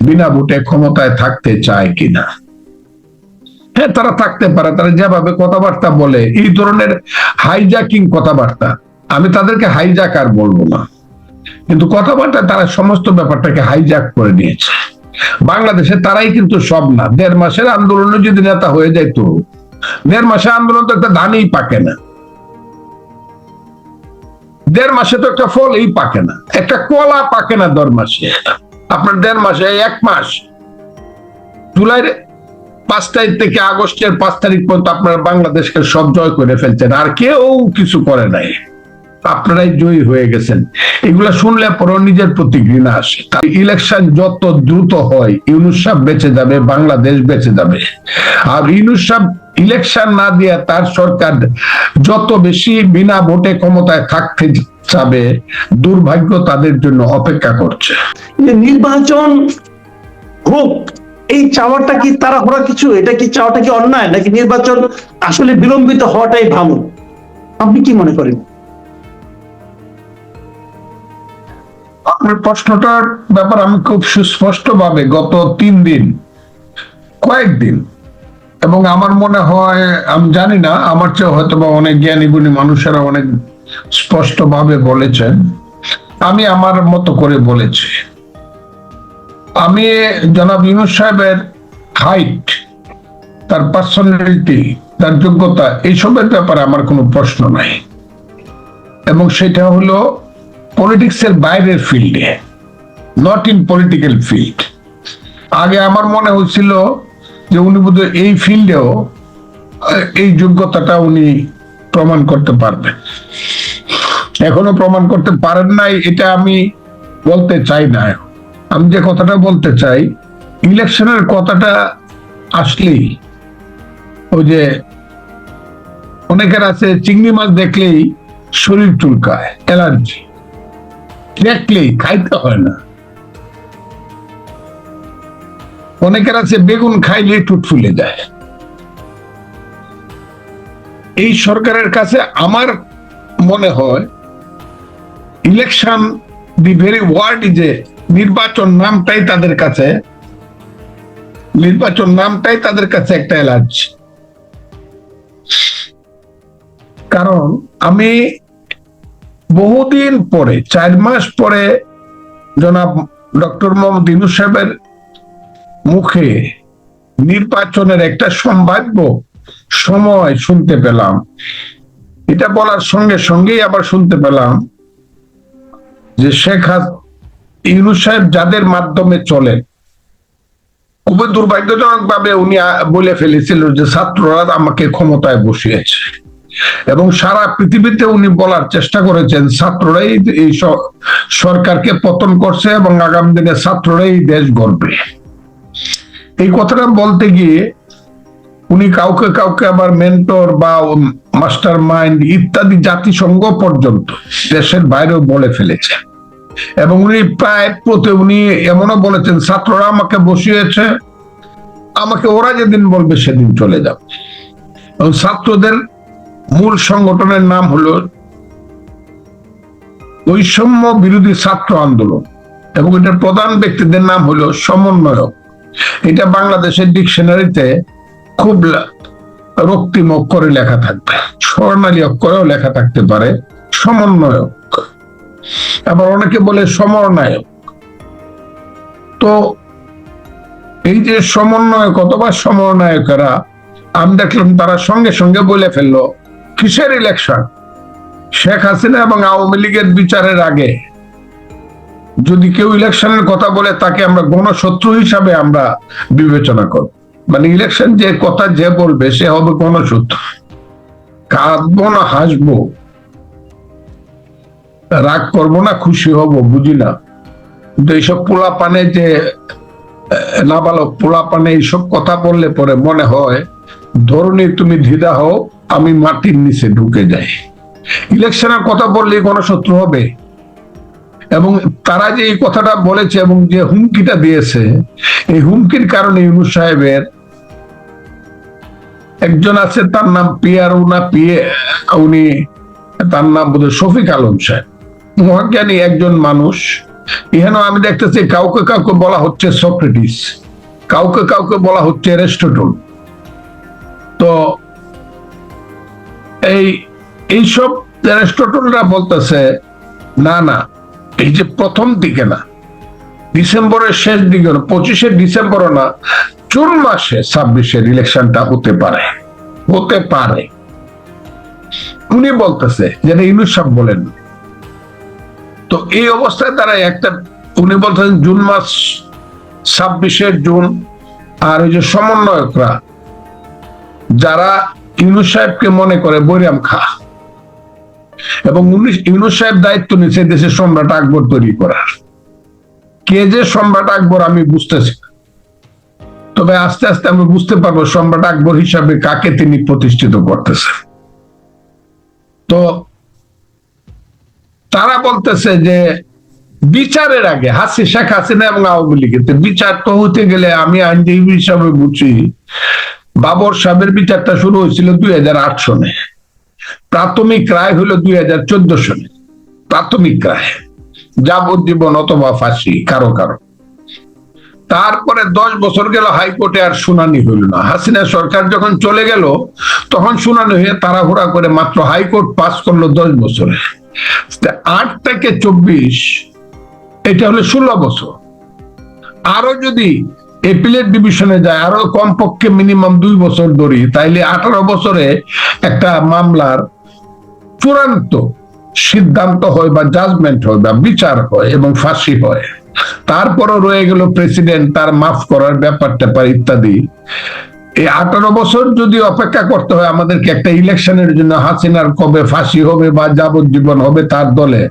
বিনা ভোটে ক্ষমতায় থাকতে চায় কিনা? হ্যাঁ তারা থাকতে পারে, তারা যেভাবে কথাবার্তা বলে, এই ধরনের হাইজাকিং কথাবার্তা। আমি তাদেরকে হাইজাকার বলব না। কিন্তু কথাবার্তা তারা সমস্ত ব্যাপারটাকে হাইজাক করে নিয়েছে। বাংলাদেশে তারাই কিন্তু সব না। দেড় মাসের আন্দোলনে যদি নেতা হয়ে যাইতো, দেড় মাসে আন্দোলন তো একটা ধানই পাকে না। দেড় মাসে তো একটা ফলই পাকে না। একটা কলা পাকে না দেড় মাসে। আপনার দেড় মাসে এক মাস। জুলাইয়ের পাঁচ তারিখ থেকে আগস্টের পাঁচ তারিখ পর্যন্ত আপনারা বাংলাদেশকে সব জয় করে ফেলছেন। আর কেউ কিছু করে নাই। আপনারাই জয়ী হয়ে গেছেন। এগুলা শুনলে পরও নিজের প্রতি ঘৃণা আসে ইলেকশন যত দ্রুত হয়, ইউনুস বেঁচে যাবে, বাংলাদেশ বেঁচে যাবে। আর ইউনুস ইলেকশন না দিয়ে তার সরকার যত বেশি বিনা ভোটে ক্ষমতায় থাকতে যাবে দুর্ভাগ্য তাদের জন্য অপেক্ষা করছে। যে নির্বাচন হোক এই চাওয়াটা কি তারা হওয়া কিছু? এটা কি চাওয়াটা কি অন্যায়? নাকি নির্বাচন আসলে বিলম্বিত হওয়াটাই ভালো আপনি কি মনে করেন? আপনার প্রশ্নটার ব্যাপার আমি খুব সুস্পষ্ট ভাবে গত তিন দিন কয়েকদিন এবং আমার মনে হয় আমি জানি না আমার চেয়ে হয়তো বা অনেক জ্ঞানী গুণী মানুষেরা অনেক স্পষ্ট ভাবে বলেছেন, আমি আমার মতো করে বলেছি। আমি জনাব ইউনুস সাহেবের হাইট তার পার্সোনালিটি তার যোগ্যতা, এইসবের ব্যাপারে আমার কোনো প্রশ্ন নাই। এবং সেটা হলো পলিটিক্সের বাইরের ফিল্ডে নট ইন পলিটিক্যাল ফিল্ড আগে আমার মনে হচ্ছিল যে উনি বোধহয় এই ফিল্ডেও এই যোগ্যতাটা উনি প্রমাণ করতে পারবেন এখনও প্রমাণ করতে পারেন নাই, এটা আমি বলতে চাই না। আমি যে কথাটা বলতে চাই, ইলেকশনের কথাটা আসলেই ওই যে অনেকের আছে, চিংড়ি মাছ দেখলেই শরীর চুলকায়, অ্যালার্জি। দেখলেই খাইতে হয় না। অনেকের আছে, বেগুন খাইলে টুট ফুলে যায়। এই সরকারের কাছে আমার মনে হয় ইলেকশন দি ভেরি ওয়ার্ড যে নির্বাচন নামটাই তাদের কাছে, নির্বাচন নামটাই তাদের কাছে একটা অ্যালার্জি। কারণ আমি বহুদিন পরে, চার মাস পরে জনাব ডক্টর মোহাম্মদ ইনু সাহেবের মুখে নির্বাচনের একটা সম্ভাব্য সময় শুনতে পেলাম। এটা বলার সঙ্গে সঙ্গেই আবার শুনতে পেলাম যে শেখ ইনু সাহেব যাদের মাধ্যমে চলেন খুবই দুর্ভাগ্যজনক ভাবে উনি বলে ফেলেছিল যে ছাত্ররা আমাকে ক্ষমতায় বসিয়েছে। এবং সারা পৃথিবীতে উনি বলার চেষ্টা করেছেন, ছাত্ররাই এই সরকারকে পতন করছে এবং আগামী দিনে ছাত্ররাই দেশ গড়বে। এই কথাটা বলতে গিয়ে উনি কাউকে কাউকে আবার মেন্টর বা মাস্টার মাইন্ড ইত্যাদি জাতিসংঘ পর্যন্ত দেশের বাইরেও বলে ফেলেছে। এবং উনি প্রায় প্রতি উনি এমনও বলেছেন, ছাত্ররা আমাকে বসিয়েছে, আমাকে ওরা যেদিন বলবে সেদিন চলে যাবে। এবং ছাত্রদের মূল সংগঠনের নাম হলো বৈষম্য বিরোধী ছাত্র আন্দোলন। এবং এটার প্রধান ব্যক্তিদের নাম হলো সমন্বয়ক। এটা বাংলাদেশের ডিকশনারিতে খুব রক্তিম অক্ষরে লেখা থাকবে। স্বর্ণালী অক্ষরেও লেখা থাকতে পারে, সমন্বয়ক। আবার অনেকে বলে সমরনায়ক তো এই যে সমন্বয়ক অথবা সমরনায়কেরা আমি দেখলাম তারা সঙ্গে সঙ্গে বলে ফেলল, কিসের ইলেকশন শেখ হাসিনা এবং আওয়ামী লীগের বিচারের আগে। যদি কেউ ইলেকশনের কথা বলে, তাকে আমরা গণশত্রু হিসাবে আমরা বিবেচনা করব। মানে ইলেকশন যে কথা যে বলবে, সে হবে গণশত্রু কাঁদবো না, হাসবো। রাগ করব না, খুশি হব, বুঝি না। কিন্তু এইসব পোলা পানে যে নাবালক পোলা পানে এইসব কথা বললে পরে মনে হয়, ধরুন তুমি ধিদা হও, আমি মাটির নিচে ঢুকে যাই। ইলেকশনের কথা বললে গণশত্রু হবে। এবং তারা যে এই কথাটা বলেছে এবং যে হুমকিটা দিয়েছে, এই হুমকির কারণে ইউনুস সাহেবের একজন আছে, তার নাম পিয়ার উনা পিয়ে, উনি, তার নাম বোধ শফিক আলম সাহেব। মহাজ্ঞানী একজন মানুষ। এখানে আমি দেখতেছি কাউকে কাউকে বলা হচ্ছে সক্রেটিস, কাউকে কাউকে বলা হচ্ছে অ্যারিস্টটল তো এই, এইসব অ্যারিস্টটলরা বলতেছে, না না, এই যে প্রথম দিকে না, ডিসেম্বরের শেষ দিকে না, পঁচিশে ডিসেম্বরও না জুন মাসে ছাব্বিশের ইলেকশনটা হতে পারে। হতে পারে। উনি বলতেছে যেটা ইনুস সাহেব বলেন। তো এই অবস্থায় তারা একটা, উনি বলতেছেন জুন মাস ছাব্বিশে জুন, আর ওই যে সমন্বয়করা, যারা ইউনুস সাহেবকে মনে করে বৈরাম খা। এবং উনি- ইউনুস সাহেব দায়িত্ব নিচ্ছে দেশের সম্রাট আকবর তৈরি করার। কে যে সম্রাট আকবর আমি বুঝতেছি। তবে আস্তে আস্তে আমি বুঝতে পারব সম্রাট আকবর হিসাবে কাকে তিনি প্রতিষ্ঠিত করতেছেন তো তারা বলতেছে যে বিচারের আগে হাসি, শেখ হাসিনা এবং আওয়ামী লীগের বিচার তো হতে গেলে আমি আইনজীবী হিসাবে বুঝি, বাবর সাহেবের বিচারটা শুরু হয়েছিল দুই হাজার আট সনে। প্রাথমিক রায় হলো দুই হাজার চোদ্দ সনে। প্রাথমিক রায়। যাবজ্জীবন অথবা ফাঁসি, কারও কারও। তারপরে দশ বছর গেল হাইকোর্টে আর শুনানি হইল না। হাসিনা সরকার যখন চলে গেল, তখন শুনানি হয়ে তাড়াহুড়া করে মাত্র হাইকোর্ট পাস করল দশ বছরে। আট থেকে চব্বিশ, এটা হলো ষোলো বছর। আরও যদি এপিলেট ডিভিশনে যায়, আরও কমপক্ষে মিনিমাম দুই বছর ধরি, তাইলে আঠারো বছরে একটা মামলার চূড়ান্ত সিদ্ধান্ত হয় বা জাজমেন্ট হয় বা বিচার হয় এবং ফাঁসি হয়। তারপরও রয়ে গেল প্রেসিডেন্ট, তার মাফ করার ব্যাপার ট্যাপার ইত্যাদি। এই আঠারো বছর যদি অপেক্ষা করতে হয়, আমাদেরকে একটা ইলেকশনের জন্য হাসিনার কবে ফাঁসি হবে বা যাবজ্জীবন হবে তার দলে,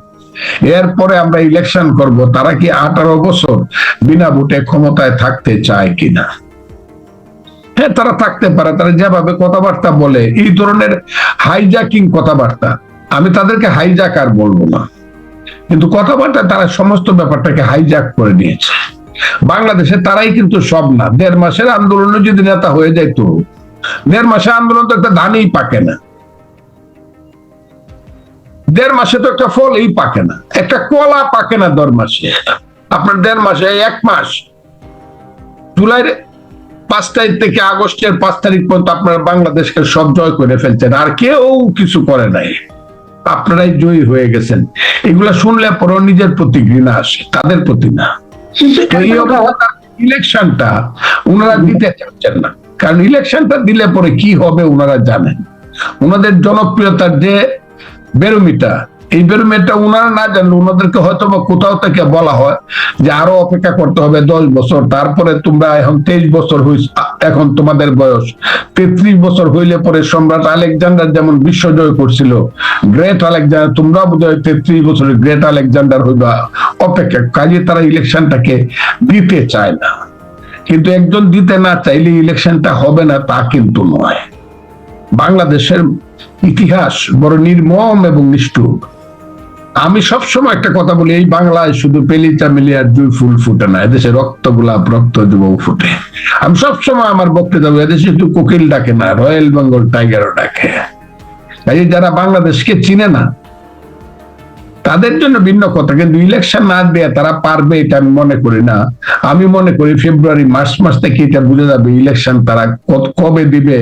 এরপরে আমরা ইলেকশন করব, তারা কি আঠারো বছর বিনা ভোটে ক্ষমতায় থাকতে চায় কিনা? হ্যাঁ তারা থাকতে পারে, তারা যেভাবে কথাবার্তা বলে, এই ধরনের হাইজাকিং কথাবার্তা, আমি তাদেরকে হাইজাকার বলব না। কিন্তু কথাবার্তা তারা সমস্ত ব্যাপারটাকে হাইজাক করে নিয়েছে। বাংলাদেশে তারাই কিন্তু সব না। দেড় মাসের আন্দোলনে যদি নেতা হয়ে যাইতো, দেড় মাসে আন্দোলন তো একটা ধানই পাকে না। দেড় মাসে তো একটা ফলই পাকে না। একটা কলা পাকে না দেড় মাসে। আপনার দেড় মাসে এক মাস। জুলাইয়ের পাঁচ তারিখ থেকে আগস্টের পাঁচ তারিখ পর্যন্ত আপনারা বাংলাদেশকে সব জয় করে ফেলছেন। আর কেউ কিছু করে নাই। আপনারাই জয়ী হয়ে গেছেন। এগুলা শুনলে পর নিজের প্রতি ঘৃণা আসে তাদের প্রতি না। ইলেকশনটা ওনারা দিতে চাচ্ছেন না। কারণ ইলেকশনটা দিলে পরে কি হবে ওনারা জানেন। ওনাদের জনপ্রিয়তার যে বেরোমিটা এই বেরোমিটা ওনারা না জানলে ওনাদেরকে হয়তো বা কোথাও থেকে বলা হয় যে আরও অপেক্ষা করতে হবে দশ বছর। তারপরে তোমরা এখন তেইশ বছর হইস এখন তোমাদের বয়স। তেত্রিশ বছর হইলে পরে সম্রাট আলেকজান্ডার যেমন বিশ্বজয় করছিল, গ্রেট আলেকজান্ডার, তোমরা বোধ হয় তেত্রিশ বছরের গ্রেট আলেকজান্ডার হইবা অপেক্ষা। কাজে তারা ইলেকশনটাকে দিতে চায় না। কিন্তু একজন দিতে না চাইলে ইলেকশনটা হবে না তা কিন্তু নয়। বাংলাদেশের ইতিহাস বড় নির্মম এবং নিষ্ঠুর। আমি সবসময় একটা কথা বলি, এই বাংলায় শুধু পেলি চামেলি আর দুই ফুল ফুটে না, এদেশে রক্ত গোলাপ, রক্ত যুবক ফুটে। আমি সবসময় আমার বক্তৃতা যাব এদেশে শুধু কোকিল ডাকে না, রয়্যাল বেঙ্গল টাইগারও ডাকে। এই যারা বাংলাদেশকে চিনে না তাদের জন্য ভিন্ন কথা, কিন্তু ইলেকশন না দিয়ে তারা পারবে এটা আমি মনে করি না। আমি মনে করি ফেব্রুয়ারি মার্চ মাস থেকে এটা বুঝে যাবে ইলেকশন তারা কবে দিবে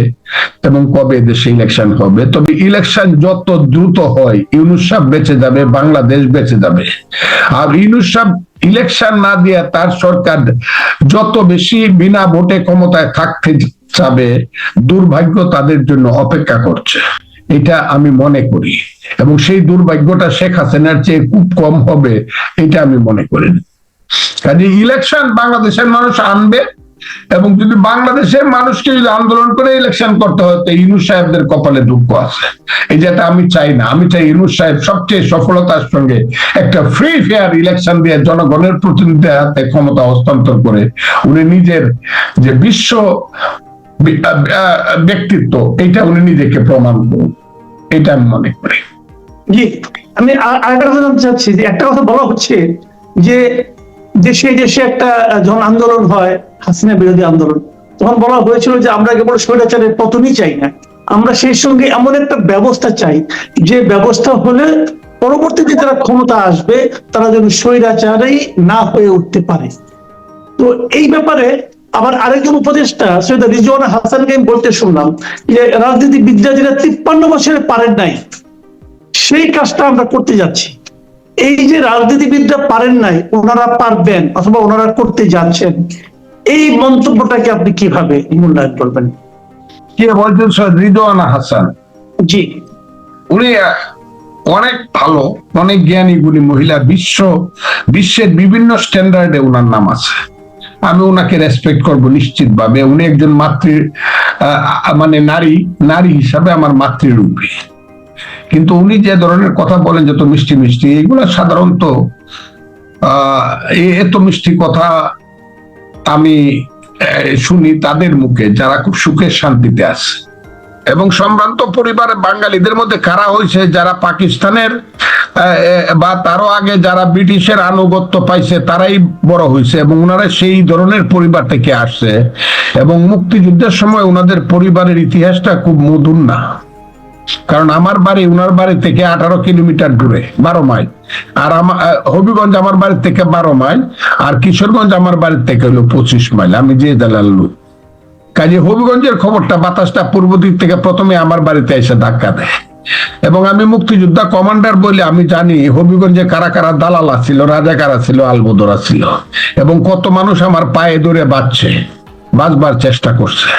এবং কবে দেশে ইলেকশন হবে। তবে ইলেকশন যত দ্রুত হয়, ইউনুস বেঁচে যাবে, বাংলাদেশ বেঁচে যাবে। আর ইউনুস ইলেকশন না দিয়ে তার সরকার যত বেশি বিনা ভোটে ক্ষমতায় থাকতে চাবে দুর্ভাগ্য তাদের জন্য অপেক্ষা করছে। এটা আমি মনে করি। এবং সেই দুর্ভাগ্যটা শেখ হাসিনার চেয়ে খুব কম হবে, এটা আমি মনে করি কাজে ইলেকশন বাংলাদেশের মানুষ আনবে, এবং যদি বাংলাদেশের মানুষকে যদি আন্দোলন করে ইলেকশন করতে হয় ইউনুস সাহেবদের কপালে দুঃখ আছে। এই যেটা আমি চাই না। আমি চাই ইউনুস সাহেব সবচেয়ে সফলতার সঙ্গে একটা ফ্রি ফেয়ার ইলেকশন দিয়ে জনগণের প্রতিনিধিদের হাতে ক্ষমতা হস্তান্তর করে, উনি নিজের যে বিশ্ব ব্যক্তিত্ব, এটা উনি নিজেকে প্রমাণ করুন। এটা আমি মনে করি। জি, আমি আরেকটা জানতে চাচ্ছি, যে একটা কথা বলা হচ্ছে যে দেশে দেশে একটা যখন আন্দোলন হয়, হাসিনা বিরোধী আন্দোলন, তখন বলা হয়েছিল যে আমরা কেবল স্বৈরাচারের পতনই চাই না, আমরা সেই সঙ্গে এমন একটা ব্যবস্থা চাই, যে ব্যবস্থা হলে পরবর্তীতে যারা ক্ষমতা আসবে, তারা যেন স্বৈরাচারই না হয়ে উঠতে পারে। তো এই ব্যাপারে আবার আরেকজন উপদেষ্টা সৈয়দ রিজওয়ান হাসানকে আমি বলতে শুনলাম যে রাজনীতিবিদরা যেটা তিপ্পান্ন বছরে পারেন নাই। সেই কাজটা আমরা করতে যাচ্ছি। এই যে রাজনীতিবিদরা পারেন নাই ওনারা পারবেন অথবা ওনারা করতে যাচ্ছেন এই মন্তব্যটাকে আপনি কীভাবে মূল্যায়ন করবেন? কে বলছেন সৈয়দ রিদওয়ানা হাসান? জি। উনি অনেক ভালো অনেক জ্ঞানী গুণী মহিলা বিশ্ব বিশ্বের বিভিন্ন স্ট্যান্ডার্ডে ওনার নাম আছে। আমি ওনাকে রেসপেক্ট করব নিশ্চিত ভাবে উনি একজন মাতৃ মানে নারী নারী হিসাবে আমার মাতৃরূপী। কিন্তু উনি যে ধরনের কথা বলেন যত মিষ্টি মিষ্টি, এগুলো সাধারণত, আহ এত মিষ্টি কথা আমি শুনি তাদের মুখে, যারা খুব সুখের শান্তিতে আছে। এবং সম্ভ্রান্ত পরিবারে বাঙালিদের মধ্যে কারা হয়েছে, যারা পাকিস্তানের বা তারও আগে যারা ব্রিটিশের আনুগত্য পাইছে, তারাই বড় হয়েছে এবং ওনারা সেই ধরনের পরিবার থেকে আসছে এবং মুক্তিযুদ্ধের সময় ওনাদের পরিবারের ইতিহাসটা খুব মধুর না। কারণ আমার বাড়ি, উনার বাড়ি থেকে আঠারো কিলোমিটার দূরে, বারো মাইল। আর আমার হবিগঞ্জ আমার বাড়ি থেকে বারো মাইল, আর কিশোরগঞ্জ আমার বাড়ি থেকে হলো পঁচিশ মাইল। আমি যে দালাল লোক কাজে হবিগঞ্জের খবরটা বাতাসটা পূর্ব দিক থেকে প্রথমে আমার বাড়িতে এসে ধাক্কা দেয়। এবং আমি মুক্তিযোদ্ধা কমান্ডার বলে আমি জানি হবিগঞ্জে কারা কারা দালালা ছিল রাজা কারা ছিল আলবদরা ছিল এবং কত মানুষ আমার পায়ে ধরে বাঁচছে, বাঁচবার চেষ্টা করছে।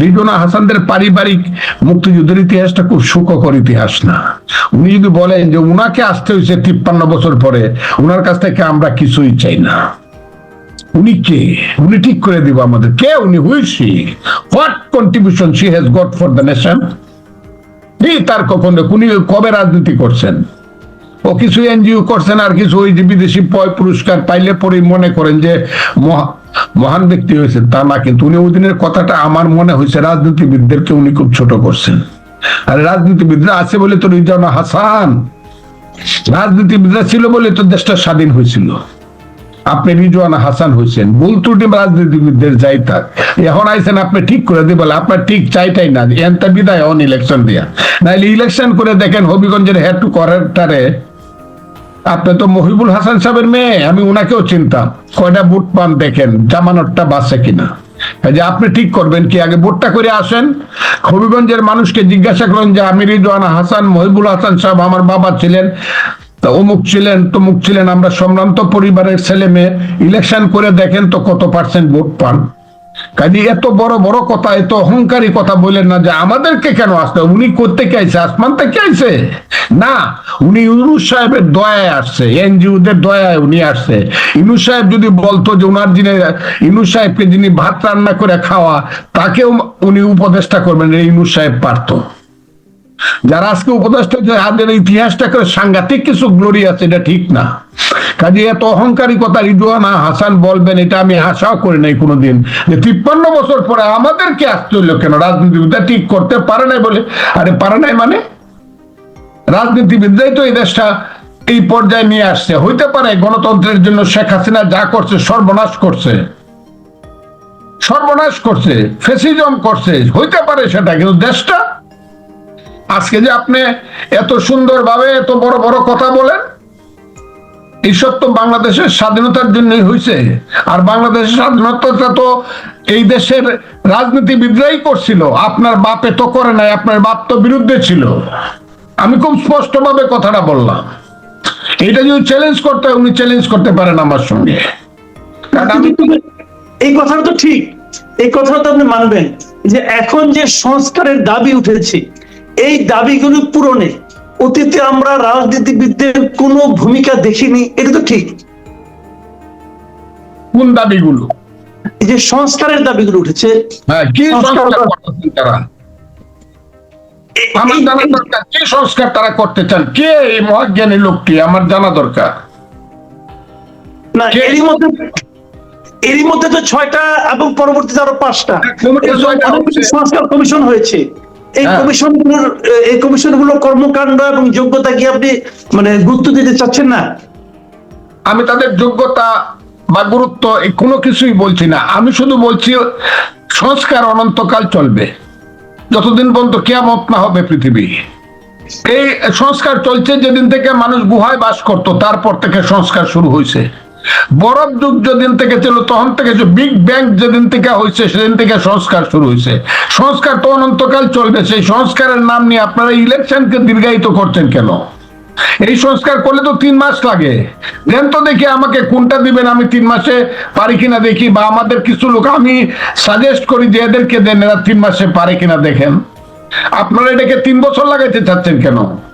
রিজনা হাসানদের পারিবারিক মুক্তিযুদ্ধের ইতিহাসটা খুব সুখকর ইতিহাস না। উনি যদি বলেন যে উনাকে আসতে হয়েছে তিপ্পান্ন বছর পরে, উনার কাছ থেকে আমরা কিছুই চাই না। উনি কে? উনি ঠিক করে দিব আমাদের। কে? উনি who is she. What contribution she has got for the nation এই তার কখনো উনি কবে রাজনীতি করছেন? ও কিছু এনজিও করছেন আর কিছু ওই যে বিদেশি পয় পুরস্কার পাইলে পরে মনে করেন যে মহা- মহান ব্যক্তি হয়েছে তা না, কিন্তু উনি ওই দিনের কথাটা আমার মনে হয়েছে, রাজনীতিবিদদেরকে উনি খুব ছোট করছেন। আর রাজনীতিবিদরা আছে বলে তো রিজানা হাসান। রাজনীতিবিদরা ছিল বলে তো দেশটা স্বাধীন হয়েছিল। আপনি রিজওয়ানা হাসান হয়েছেন ভুল ত্রুটি রাজনীতিবিদদের যাই থাক এখন আইছেন আপনি ঠিক করে দিবেন আপনার ঠিক চাইটাই না। এনটা বিদায় অন ইলেকশন দিয়া। নাইলে ইলেকশন করে দেখেন হবিগঞ্জের হেড টু করারটারে আপনি তো মহিবুল হাসান সাহেবের মেয়ে, আমি উনাকেও চিনতাম। কয়টা বুট পান দেখেন, জামানতটা বাসে কিনা। যে আপনি ঠিক করবেন কি? আগে ভোটটা করে আসেন। হবিগঞ্জের মানুষকে জিজ্ঞাসা করেন যে, আমি রিজওয়ানা হাসান, মহিবুল হাসান সাহেব আমার বাবা ছিলেন। অমুক ছিলেন, তমুক ছিলেন, আমরা সম্ভ্রান্ত পরিবারের ছেলে মেয়ে ইলেকশন করে দেখেন তো কত পার্সেন্ট ভোট পান। কাজে এত বড় বড় কথা, এত অহংকারী কথা বলেন না যে আমাদেরকে কেন আসতে? উনি করতে কে আইছে? আসমান থেকে আইছে? না, উনি ইউনুস সাহেবের দয়ায় আসছে, এনজিওদের দয়ায় উনি আসছে। ইনুস সাহেব যদি বলতো যে উনার যিনি ইনুস সাহেবকে যিনি ভাত রান্না করে খাওয়া, তাকেও উনি উপদেষ্টা করবেন ইনুস সাহেব পারতো। যারা আজকে উপদেষ্টা যে ইতিহাসটা করে সাংঘাতিক কিছু গ্লোরি আছে, এটা ঠিক না। কাজে এত অহংকারী কথা রিজওয়ানা হাসান বলবেন, এটা আমি আশাও করি নাই কোনোদিন। যে তিপ্পান্ন বছর পরে আমাদেরকে আসতে হইল কেন? রাজনীতিবিদরা ঠিক করতে পারে নাই বলে। আরে পারে নাই মানে? রাজনীতিবিদরাই তো এই দেশটা এই পর্যায়ে নিয়ে আসছে। হইতে পারে গণতন্ত্রের জন্য শেখ হাসিনা যা করছে, সর্বনাশ করছে। সর্বনাশ করছে, ফেসিজম করছে। হইতে পারে সেটা, কিন্তু দেশটা আজকে যে আপনি এত সুন্দরভাবে এত বড় বড় কথা বলেন এইসব তো বাংলাদেশের স্বাধীনতার জন্যই হয়েছে আর বাংলাদেশের স্বাধীনতাটা তো এই দেশের রাজনীতিবিদরাই করছিল। আপনার বাপে তো করে নাই, আপনার বাপ তো বিরুদ্ধে ছিল। আমি খুব স্পষ্টভাবে কথাটা বললাম। এটা যদি চ্যালেঞ্জ করতে হয়, উনি চ্যালেঞ্জ করতে পারেন আমার সঙ্গে। এই কথাটা তো ঠিক। এই কথাটা তো আপনি মানবেন যে এখন যে সংস্কারের দাবি উঠেছে এই দাবিগুলো পূরণে অতীতে আমরা রাজনীতিবিদদের কোনো ভূমিকা দেখিনি এটা তো ঠিক। কোন দাবিগুলো? এই যে সংস্কারের দাবিগুলো উঠেছে। হ্যাঁ কি সংস্কার তারা? আমার জানা দরকার কি সংস্কার তারা করতে চান? কে এই মহাজ্ঞানী লোকটি? আমার জানা দরকার। না এরই মধ্যে এরই মধ্যে তো ছয়টা এবং পরবর্তীতে আরও পাঁচটা। কিছু সংস্কার কমিশন হয়েছে। এই হ্যাঁ। কমিশনগুলোর এই কমিশনগুলোর কর্মকাণ্ড এবং যোগ্যতা কি আপনি মানে গুরুত্ব দিতে চাচ্ছেন না? আমি তাদের যোগ্যতা বা গুরুত্ব কোনো কিছুই বলছি না। আমি শুধু বলছি সংস্কার অনন্তকাল চলবে। যতদিন পর্যন্ত কেয়ামত না হবে পৃথিবী। এই সংস্কার চলছে যেদিন থেকে মানুষ গুহায় বাস করত তারপর থেকে সংস্কার শুরু হয়েছে বরফ যুগ যেদিন থেকে ছিল, তখন থেকে বিগ ব্যাং যেদিন থেকে হয়েছে, সেদিন থেকে সংস্কার শুরু হয়েছে। সংস্কার তো অনন্তকাল চলবে, সেই সংস্কারের নাম নিয়ে আপনারা ইলেকশনকে দীর্ঘায়িত করছেন কেন? এই সংস্কার করলে তো তিন মাস লাগে। দেন তো দেখি আমাকে কোনটা দিবেন, আমি তিন মাসে পারি কিনা দেখি, বা আমাদের কিছু লোক, আমি সাজেস্ট করি যে এদেরকে দেন, এরা তিন মাসে পারে কিনা দেখেন। আপনারা এটাকে তিন বছর লাগাইতে চাচ্ছেন কেন?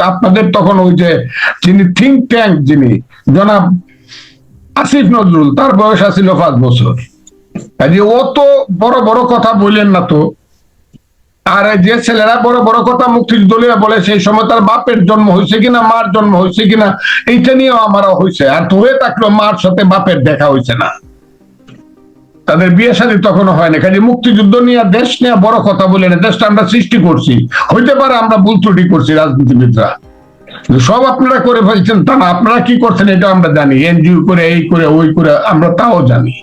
আপনাদের তখন ওই যে যিনি থিঙ্ক ট্যাঙ্ক যিনি, জনাব আসিফ নজরুল, তার বয়স আছিল পাঁচ বছর। কাজে ও তো বড় বড় কথা বললেন না তো। আর যে ছেলেরা বড় বড় কথা মুক্তিযুদ্ধ নিয়ে বলে, সেই সময় তার বাপের জন্ম হয়েছে কিনা, মার জন্ম হয়েছে কিনা, এইটা নিয়েও আমারও হয়েছে। আর হয়ে থাকলেও মার সাথে বাপের দেখা হয়েছে না। তাদের বিয়ে শাদী তখনও হয় না কাজে মুক্তিযুদ্ধ নিয়ে দেশ নিয়ে বড় কথা বলে না, দেশটা আমরা সৃষ্টি করছি। হইতে পারে আমরা ভুল ত্রুটি করছি রাজনীতিবিদরা। সব আপনারা করে ফেলছেন তা না, আপনারা কি করছেন এটা আমরা জানি এনজিও করে, এই করে, ওই করে, আমরা তাও জানি।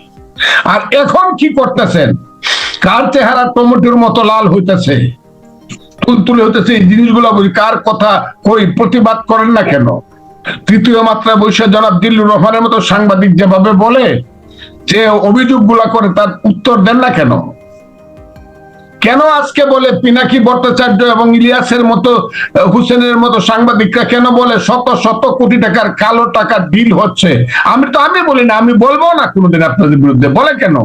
আর এখন কি করতেছেন? কার চেহারা টমেটোর মতো লাল হইতেছে? তুলতুলে হইতেছে, এই জিনিসগুলো বলি, কার কথা কই, প্রতিবাদ করেন না কেন? তৃতীয় মাত্রায় বৈশা জনাব দিল্লুর রহমানের মতো সাংবাদিক যেভাবে বলে যে অভিযোগগুলা করে তার উত্তর দেন না কেন? কেন আজকে বলে পিনাকি ভট্টাচার্য এবং ইলিয়াসের মতো হুসেনের মতো সাংবাদিকরা কেন বলে শত শত কোটি টাকার কালো টাকা ডিল হচ্ছে? আমি তো, আমি বলি না, আমি বলব না কোনোদিন আপনাদের বিরুদ্ধে। বলে কেন?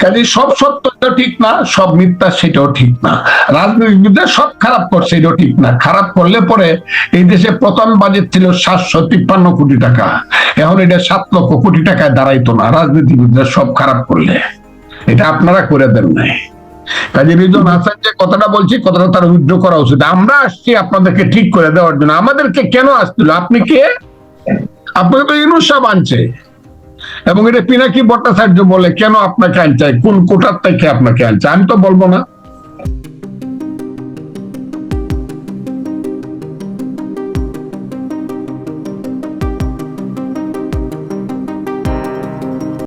কাজে সব সত্য তো ঠিক না, সব মিথ্যা সেটাও ঠিক না। রাজনীতিবিদরা সব খারাপ করছে এটাও ঠিক না। খারাপ করলে পরে এই দেশে প্রথম বাজেট ছিল সাতশো তিপ্পান্ন কোটি টাকা। এখন এটা সাত লক্ষ কোটি টাকায় দাঁড়াইতো না। রাজনীতিবিদরা সব খারাপ করলে। এটা আপনারা করে দেন নাই। কাজে রিজন হাসান যে কথাটা বলছি, কথাটা তার উইথড্র করা উচিত। আমরা আসছি আপনাদেরকে ঠিক করে দেওয়ার জন্য। আমাদেরকে কেন আসছিল আপনি কে? আপনাকে তো ইনুস সাহেব আনছে। এবং এটা পিনাকি ভট্টাচার্য বলে, কেন আপনাকে আনছে কোন কোটার থেকে আপনাকে আনছে আমি তো বলব না।